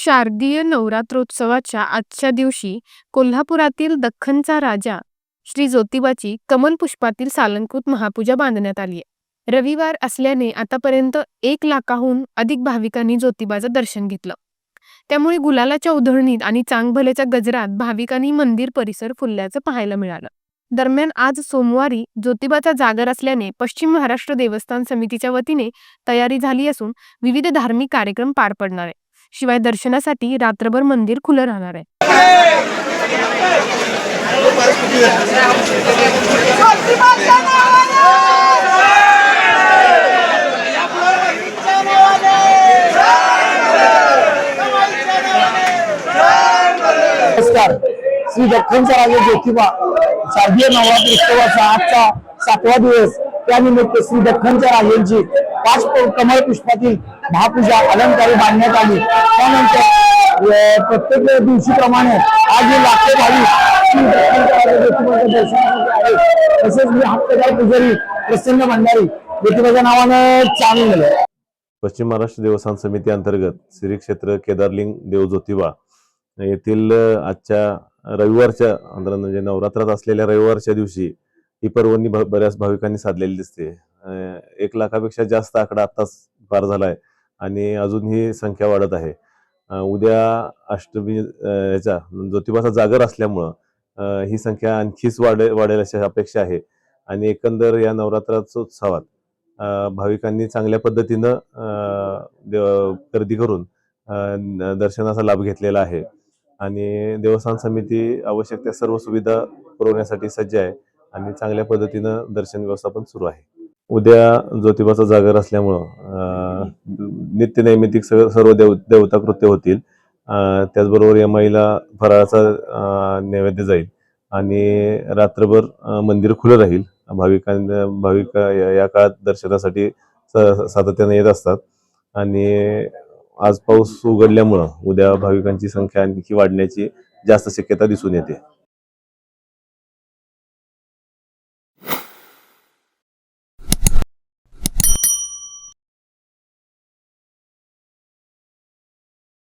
शारदीय नवरात्रोत्सवाच्या आजच्या दिवशी कोल्हापुरातील दख्खनचा राजा श्री ज्योतिबाची कमल पुष्पातील सालंकृत महापूजा बांधण्यात आली आहे. रविवार असल्याने आतापर्यंत एक लाखाहून अधिक भाविकांनी ज्योतिबाचं दर्शन घेतलं. त्यामुळे गुलालाच्या उधळणीत आणि चांगभलेच्या गजरात भाविकांनी मंदिर परिसर फुलल्याचं पाहायला मिळालं. दरम्यान आज सोमवारी ज्योतिबाचा जागर असल्याने पश्चिम महाराष्ट्र देवस्थान समितीच्या वतीने तयारी झाली असून विविध धार्मिक कार्यक्रम पार पडणार आहे शिवाय दर्शनासाठी रात्रभर मंदिर खुलं राहणार आहे. नमस्कार. श्री दख्खनचा राजा ज्योतिबा शारदीय नवरात्र उत्सवाचा आजचा सातवा दिवस. त्यानिमित्त श्री दख्खनच्या राजांची पाच कमळ पुष्पातील महापूजा अलंकारी बांधण्यात आली. त्यानंतर प्रत्येक दिवशीप्रमाणे आज हे लाखो भाविक श्री दख्खनच्या ज्योतिबाच्या दर्शनासाठी तसेच मी हक्कदार पुजारी प्रसन्न भंडारी ज्योतिबाच्या नावानं चालू झालं पश्चिम महाराष्ट्र देवस्थान समिती अंतर्गत श्री क्षेत्र केदारलिंग देव ज्योतिबा येथील आजच्या रविवारच्या म्हणजे नवरात्रात असलेल्या रविवारच्या दिवशी ही पर्वणी बऱ्याच भाविकांनी साधलेली दिसते. एक लाखापेक्षा जास्त आकडा आत्ताच पार झाला आहे आणि अजून ही संख्या वाढत आहे. उद्या अष्टमी याचा ज्योतिबाचा जागर असल्यामुळं ही संख्या आणखीच वाढे वाढेल अशी अपेक्षा आहे. आणि एकंदर या नवरात्रोत्सवात उत्सवात भाविकांनी चांगल्या पद्धतीनं गर्दी करून दर्शनाचा लाभ घेतलेला आहे. आणि देवस्थान समिती आवश्यक त्या सर्व सुविधा पुरवण्यासाठी सज्ज आहे. आणि चांगल्या पद्धतीनं दर्शन व्यवस्थापन सुरू आहे. उद्या ज्योतिबाचा जागर असल्यामुळं नित्य नैमितिक सगळं सर्व देव देवता कृत्य होतील. त्याचबरोबर या महिला फराळाचा नैवेद्य जाईल. आणि रात्रभर मंदिर खुलं राहील. भाविकांना भाविक या या काळात दर्शनासाठी स- सातत्याने येत असतात. आणि आज पाऊस उघडल्यामुळं उद्या भाविकांची संख्या आणखी वाढण्याची जास्त शक्यता दिसून येते.